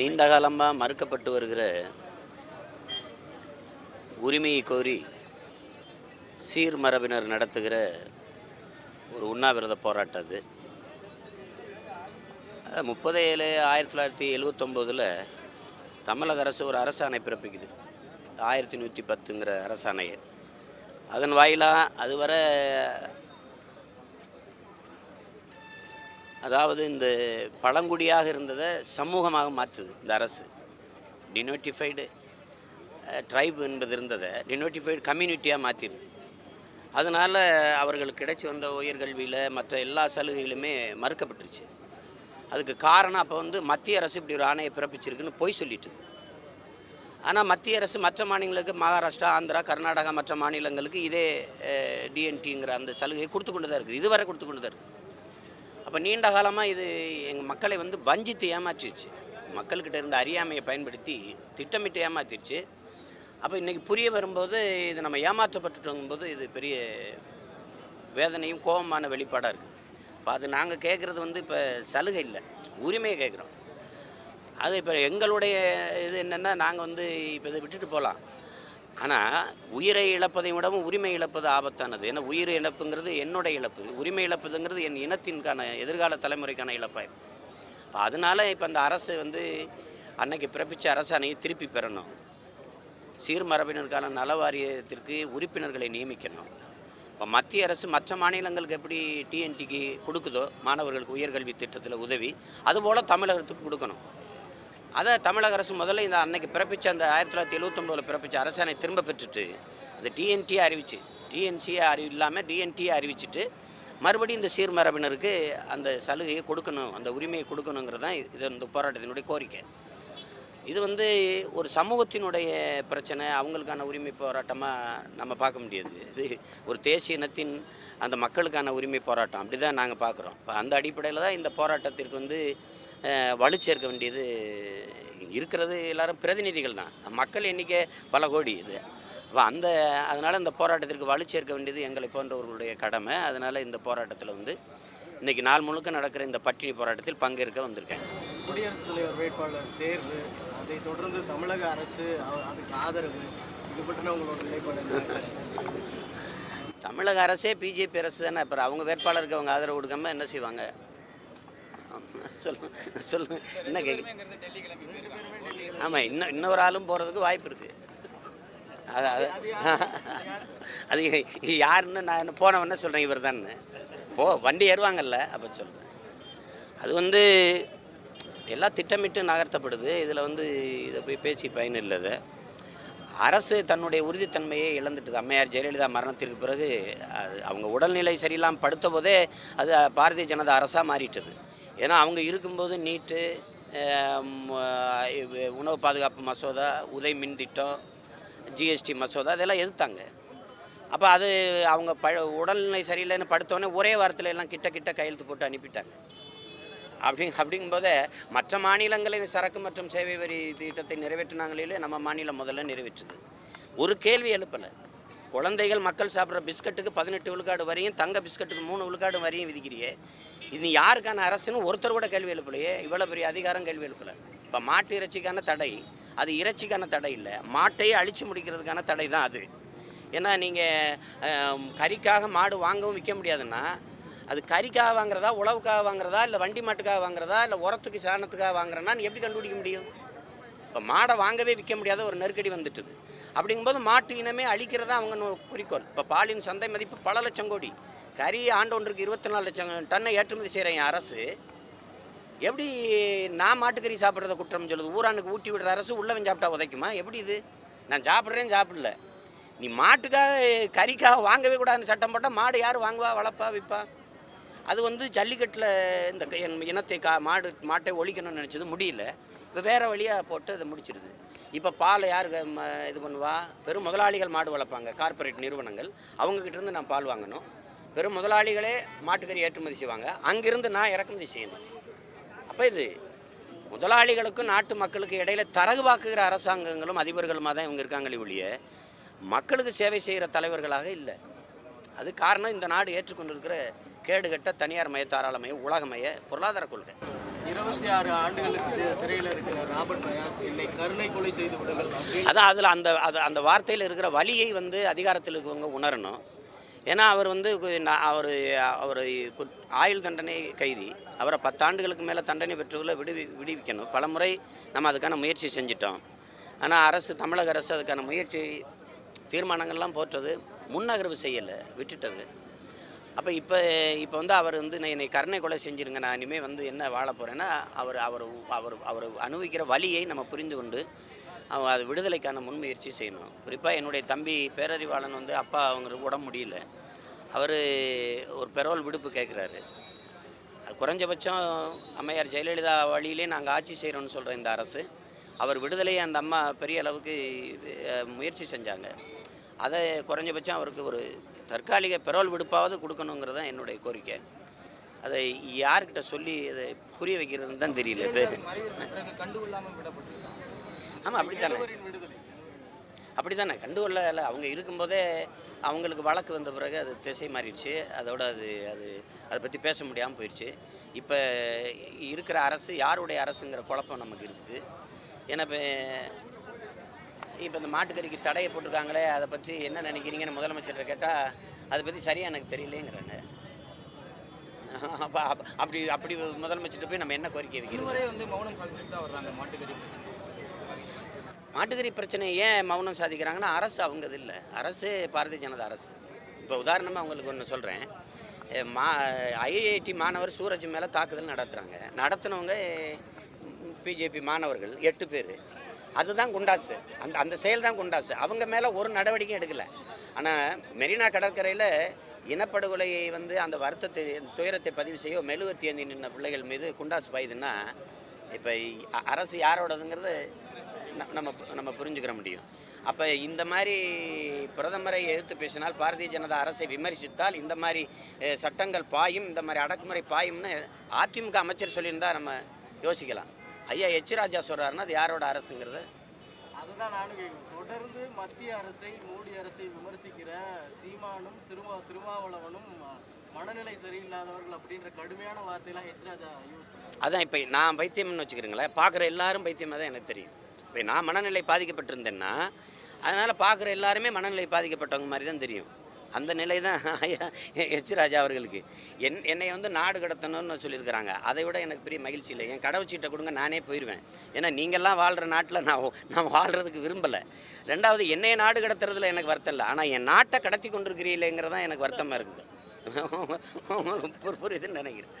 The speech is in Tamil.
நீண்ட காலமாக மறுக்கப்பட்டு வருகிற உரிமையை கோரி சீர்மரபினர் நடத்துகிற ஒரு உண்ணாவிரத போராட்டம் அது. முப்பது ஏழு ஆயிரத்தி தொள்ளாயிரத்தி எழுவத்தொம்போதில் தமிழக அரசு ஒரு அரசாணை பிறப்பிக்குது. ஆயிரத்தி நூற்றி பத்துங்கிற அரசாணையை. அதன் வாயிலாக அதுவரை அதாவது இந்த பழங்குடியாக இருந்ததை சமூகமாக மாற்றுது இந்த அரசு. டினோட்டிஃபைடு ட்ரைப் என்பது இருந்ததை டினோட்டிஃபைடு கம்யூனிட்டியாக மாற்றிடுது அதனால் அவர்களுக்கு கிடைச்சி வந்த உயர்கல்வியில் மற்ற எல்லா சலுகைகளுமே மறுக்கப்பட்டுருச்சு. அதுக்கு காரணம் அப்போ வந்து மத்திய அரசு இப்படி ஒரு ஆணையை பிறப்பிச்சிருக்குன்னு பொய் சொல்லிட்டு ஆனால் மத்திய அரசு மற்ற மாநிலங்களுக்கு மகாராஷ்டிரா ஆந்திரா கர்நாடகா மற்ற மாநிலங்களுக்கு இதே டிஎன்டிங்கிற அந்த சலுகையை கொடுத்து கொண்டு தான் இருக்குது. இதுவரை கொடுத்து கொண்டு தான் இருக்குது. அப்போ நீண்ட காலமாக இது எங்கள் மக்களை வந்து வஞ்சித்து ஏமாற்றிடுச்சு. மக்கள்கிட்ட இருந்த அறியாமையை பயன்படுத்தி திட்டமிட்டு ஏமாத்திடுச்சு. அப்போ இன்றைக்கி புரிய வரும்போது இது நம்ம ஏமாற்றப்பட்டுட்டோங்கும்போது இது பெரிய வேதனையும் கோபமான வெளிப்பாடாக இருக்குது இப்போ அது நாங்கள் கேட்குறது வந்து இப்போ சலுகை இல்லை உரிமையை கேட்குறோம் அது இப்போ எங்களுடைய இது என்னென்னா நாங்கள் வந்து இப்போ இதை விட்டுட்டு போகலாம் ஆனால் உயிரை இழப்பதை விடவும் உரிமை இழப்பது ஆபத்தானது. ஏன்னா உயிர் இழப்புங்கிறது என்னுடைய இழப்பு. உரிமை இழப்புங்கிறது என் இனத்தின்கான எதிர்கால தலைமுறைக்கான இழப்பாயிருக்கு இப்போ அதனால இப்போ அந்த அரசு வந்து அன்னைக்கு பிறப்பித்த அரசாணையை திருப்பி பெறணும். சீர்மரபினருக்கான நல வாரியத்திற்கு உறுப்பினர்களை நியமிக்கணும். இப்போ மத்திய அரசு மற்ற மாநிலங்களுக்கு எப்படி டிஎன்டிக்கு கொடுக்குதோ மாணவர்களுக்கு உயர்கல்வி திட்டத்தில் உதவி அதுபோல் தமிழகத்துக்கு கொடுக்கணும். அதை தமிழக அரசு முதல்ல இந்த அன்னைக்கு பிறப்பிச்ச அந்த ஆயிரத்தி தொள்ளாயிரத்தி எழுவத்தொம்போதில் பிறப்பித்த அரசாணை திரும்ப பெற்றுட்டு அந்த டிஎன்டியை அறிவிச்சு டிஎன்சியை அறி இல்லாமல் டிஎன்டியை அறிவிச்சிட்டு மறுபடியும் இந்த சீர்மரபினருக்கு அந்த சலுகையை கொடுக்கணும் அந்த உரிமையை கொடுக்கணுங்கிறது தான் இது இந்த போராட்டத்தினுடைய கோரிக்கை. இது வந்து ஒரு சமூகத்தினுடைய பிரச்சனை அவங்களுக்கான உரிமை போராட்டமாக நம்ம பார்க்க முடியாது. இது ஒரு தேசிய இனத்தின் அந்த மக்களுக்கான உரிமை போராட்டம் அப்படி தான் நாங்கள் பார்க்குறோம். இப்போ அந்த அடிப்படையில் தான் இந்த போராட்டத்திற்கு வந்து வலு சேர்க்க வேண்டியது இருக்கிறது எல்லாரும் பிரதிநிதிகள் தான். மக்கள் எண்ணிக்கை பல கோடி இது. அப்போ அந்த அதனால் இந்த போராட்டத்திற்கு வலு சேர்க்க வேண்டியது எங்களை போன்றவர்களுடைய கடமை. அதனால் இந்த போராட்டத்தில் வந்து இன்றைக்கி நாள் முழுக்க நடக்கிற இந்த பட்டினி போராட்டத்தில் பங்கேற்க வந்திருக்கேன். குடியரசுத் தலைவர் வேட்பாளர் தேர்வு அதை தொடர்ந்து தமிழக அரசு அதுக்கு ஆதரவு இது பற்றின உங்களோட நிலைப்பாடு? தமிழக அரசே பிஜேபி அரசு தானே அப்புறம் அவங்க வேட்பாளருக்கு அவங்க ஆதரவு கொடுக்காம என்ன செய்வாங்க? சொல்லு சொல்லு என்ன கேட்கு ஆமாம் இன்னும் இன்னொரு ஆளும் போகிறதுக்கு வாய்ப்பு இருக்குது அது அது அது யாருன்னு நான் போனவொன்னே சொல்கிறேன் இவர் தான் போ வண்டி ஏறுவாங்கல்ல அப்போ சொல்கிறேன் அது வந்து எல்லாம் திட்டமிட்டு நகர்த்தப்படுது. இதில் வந்து இதை போய் பேசி பயன் இல்லது அரசு தன்னுடைய உறுதித்தன்மையை இழந்துட்டுது. அம்மையார் ஜெயலலிதா மரணத்திற்கு பிறகு அது அவங்க உடல்நிலை சரியில்லாமல் படுத்த போதே அது பாரதிய ஜனதா அரசாக மாறிட்டது. ஏன்னா அவங்க இருக்கும்போது நீட்டு உணவு பாதுகாப்பு மசோதா உதய் மின் திட்டம் ஜிஎஸ்டி மசோதா இதெல்லாம் எதிர்த்தாங்க. அப்போ அது அவங்க ப உடல்நிலை சரியில்லைன்னு படுத்தோடனே ஒரே வாரத்தில் எல்லாம் கிட்ட கிட்ட கையெழுத்து போட்டு அனுப்பிட்டாங்க. அப்படி அப்படிங்கும்போதே மற்ற மாநிலங்களின் சரக்கு மற்றும் சேவை வரி திட்டத்தை நிறைவேற்றினாங்களே நம்ம மாநிலம் முதல்ல நிறைவேற்றுது. ஒரு கேள்வி எழுப்பலை. குழந்தைகள் மக்கள் சாப்பிட்ற பிஸ்கட்டுக்கு பதினெட்டு விழுக்காடு வரையும் தங்க பிஸ்கட்டுக்கு மூணு விழுக்காடு வரையும் விதிக்கிறியே. இது யாருக்கான அரசுன்னு ஒருத்தர் கூட கேள்வி எழுப்பலையே. இவ்வளோ பெரிய அதிகாரம் கேள்வி எழுப்பலை. இப்போ மாட்டு இறைச்சிக்கான தடை. அது இறைச்சிக்கான தடை இல்லை. மாட்டையே அழிச்சு முடிக்கிறதுக்கான தடை தான் அது. ஏன்னா நீங்கள் கறிக்காக மாடு வாங்கவும் விற்க முடியாதுன்னா அது கறிக்காக வாங்குறதா உழவுக்காக வாங்குறதா இல்லை வண்டி மாட்டுக்காக வாங்குறதா இல்லை உரத்துக்கு சாணத்துக்காக வாங்குறேன்னா நீ எப்படி கண்டுபிடிக்க முடியும்? இப்போ மாடை வாங்கவே விற்க முடியாத ஒரு நெருக்கடி வந்துட்டுது. அப்படிங்கும்போது மாட்டு இனமே அழிக்கிறதா அவங்க குறிக்கோள். இப்போ பாலின் சந்தை மதிப்பு பல லட்சம் கோடி. கறி ஆண்டு ஒன்றுக்கு இருபத்தி நாலு லட்சம் டன்னை ஏற்றுமதி செய்கிற என் அரசு எப்படி நான் மாட்டுக்கறி சாப்பிட்றத குற்றம் சொல்லுது? ஊரானுக்கு ஊட்டி விடுற அரசு உள்ளவன் சாப்பிட்டா உதைக்குமா? எப்படி இது? நான் சாப்பிட்றேன் சாப்பிடல. நீ மாட்டுக்காக கறிக்காக வாங்கவே கூடாதுன்னு சட்டம் போட்டால் மாடு யார் வாங்குவா வளர்ப்பா விற்பா? அது வந்து ஜல்லிக்கட்டில் இந்த க- என் இனத்தை கா மாடு மாட்டை ஒழிக்கணும்னு நினச்சது. முடியல. இப்போ வேறு வழியாக போட்டு அதை முடிச்சிடுது இப்போ பால் யார் க- ம- இது பண்ணுவா? பெரும் முதலாளிகள் மாடு வளர்ப்பாங்க கார்ப்பரேட் நிறுவனங்கள். அவங்கக்கிட்ட இருந்து நான் பால் வாங்கணும். பெரும் முதலாளிகளே மாட்டுக்கறி ஏற்றுமதி செய்வாங்க. அங்கிருந்து நான் இறக்குமதி செய்யணும். அப்போ இது முதலாளிகளுக்கும் நாட்டு மக்களுக்கு இடையில தரகு வாக்குகிற அரசாங்கங்களும் அதிபர்களுமாக தான் இவங்க இருக்காங்களே ஒழிய மக்களுக்கு சேவை செய்கிற தலைவர்களாக இல்லை. அது காரணம் இந்த நாடு ஏற்றுக்கொண்டிருக்கிற கேடுகட்ட தனியார் மய தாராளமய உலகமய பொருளாதார கொள்கை. இருபத்தி ஆறு ஆண்டுகளுக்கு சிறையில் இருக்கிற ராபர்ட் பயாஸ் என்னை கருணை கொலை செய்து விடுங்கள் அதான் அதில் அந்த அது அந்த வார்த்தையில் இருக்கிற வலியை வந்து அதிகாரத்தில் இருக்கவங்க உணரணும். ஏன்னா அவர் வந்து அவர் அவர் ஆயுள் தண்டனை கைதி. அவரை பத்தாண்டுகளுக்கு மேலே தண்டனை பெற்றுள்ள விடுவி விடுவிக்கணும். பல முறை நம்ம அதுக்கான முயற்சி செஞ்சிட்டோம். ஆனால் அரசு தமிழக அரசு அதுக்கான முயற்சி தீர்மானங்கள்லாம் போட்டது முன்னகர்வு செய்யலை விட்டுட்டது. அப்போ இப்போ இப்போ வந்து அவர் வந்து என்னை கருணை கொலை செஞ்சுருங்க நான் இனிமேல் வந்து என்ன வாழ போகிறேன்னா அவர் அவர் அவர் அவர் அனுபவிக்கிற வழியை நம்ம புரிந்து கொண்டு அவன் அது விடுதலைக்கான முன்முயற்சி செய்யணும். குறிப்பாக என்னுடைய தம்பி பேரறிவாளன் வந்து அப்பா அவங்களுக்கு உடம்பு முடியல. அவர் ஒரு பெரோல் விடுப்பு கேட்குறாரு குறைஞ்சபட்சம் அம்மையார் ஜெயலலிதா வழியிலே நாங்கள் ஆட்சி செய்கிறோம்னு சொல்கிற இந்த அரசு அவர் விடுதலையை அந்த அம்மா பெரிய அளவுக்கு முயற்சி செஞ்சாங்க. அதை குறைஞ்சபட்சம் அவருக்கு ஒரு தற்காலிக பெரோல் விடுப்பாவது கொடுக்கணுங்கிறது தான் என்னுடைய கோரிக்கை. அதை யார்கிட்ட சொல்லி அதை புரிய வைக்கிறதுன்னு தான் தெரியல இப்போ பிறகு கண்டுகொள்ளாமல் விடப்பட்டிருக்காங்க ஆமாம் அப்படித்தானே? அப்படி தானே கண்டுகொள்ள இல்லை அவங்க இருக்கும்போதே அவங்களுக்கு வழக்கு வந்த பிறகு அது திசை மாறிடுச்சு. அதோட அது அது அதை பற்றி பேச முடியாமல் போயிடுச்சு இப்போ இருக்கிற அரசு யாருடைய அரசுங்கிற குழப்பம் நமக்கு இருக்குது. ஏன்னா இப்போ இப்போ இந்த மாட்டுக்கறிக்கு தடையை போட்டிருக்காங்களே அதை பற்றி என்ன நினைக்கிறீங்கன்னு முதலமைச்சர்கிட்ட கேட்டால் அதை பற்றி சரியாக எனக்கு தெரியலேங்கிறாங்க. அப்போ அப்படி அப்படி முதலமைச்சர்கிட்ட போய் நம்ம என்ன கோரிக்கை வைக்கிறோம் வந்து மௌனம் சாதிச்சுட்டு தான் வர்றாங்க மாட்டுக்கறி பிரச்சனை. மாட்டுக்கறி பிரச்சனை ஏன் மௌனம் சாதிக்கிறாங்கன்னா அரசு அவங்கது இல்லை. அரசு பாரதிய ஜனதா அரசு. இப்போ உதாரணமாக உங்களுக்கு ஒன்று சொல்கிறேன் மா ஐஐடி மாணவர் சூரஜ் மேலே தாக்குதல் நடத்துகிறாங்க நடத்தினவங்க பிஜேபி மாணவர்கள் எட்டு பேர். அதுதான் குண்டாசு. அந்த அந்த செயல் தான் குண்டாசு. அவங்க மேலே ஒரு நடவடிக்கை எடுக்கலை. ஆனால் மெரினா கடற்கரையில் இனப்படுகொலையை வந்து அந்த வருத்தத்தை துயரத்தை பதிவு செய்ய மெழுகுவத்தி ஏந்தி நின்ன பிள்ளைகள் மீது குண்டாசு பாயுதுன்னா இப்போ அரசு யாரோடதுங்கிறது நம்ம நம்ம புரிஞ்சுக்கிற முடியும். அப்போ இந்த மாதிரி பிரதமரை எதிர்த்து பேசினால் பாரதிய ஜனதா அரசை விமர்சித்தால் இந்த மாதிரி சட்டங்கள் பாயும் இந்த மாதிரி அடக்குமுறை பாயும்னு அதிமுக அமைச்சர் சொல்லியிருந்தா நம்ம யோசிக்கலாம். ஐயா எச் ராஜா சொல்கிறாருன்னா அது யாரோட அரசுங்கிறது? அதுதான் நானும் தொடர்ந்து மத்திய அரசை மோடி அரசை விமர்சிக்கிற சீமானும் திருமா திருமாவளவனும் மனநிலை சரியில்லாதவர்கள் அப்படின்ற கடுமையான வார்த்தையெல்லாம் ஹெச் ராஜா யூஸ் அதான் இப்போ நான் பைத்தியம்னு வச்சுக்கிறீங்களேன் பார்க்குற எல்லாரும் பைத்தியமாக தான் எனக்கு தெரியும். இப்போ நான் மனநிலை பாதிக்கப்பட்டிருந்தேன்னா அதனால் பார்க்குற எல்லாருமே மனநிலை பாதிக்கப்பட்டவங்க மாதிரி தான் தெரியும். அந்த நிலை தான் எச் ராஜா அவர்களுக்கு. என் என்னை வந்து நாடு கடத்தணும்னு சொல்லியிருக்கிறாங்க. அதை விட எனக்கு பெரிய மகிழ்ச்சி இல்லை. என் கடவுச்சீட்டை கொடுங்க நானே போயிடுவேன் ஏன்னா நீங்கள்லாம் வாழ்கிற நாட்டில் நான் நான் வாழ்கிறதுக்கு விரும்பலை. ரெண்டாவது என்னைய நாடு கடத்துறதுல எனக்கு வருத்தம் இல்லை. ஆனால் என் நாட்டை கடத்தி கொண்டிருக்கிறீங்களேங்கிறதான் எனக்கு வருத்தமாக இருக்குது. புரியுதுன்னு நினைக்கிறேன்.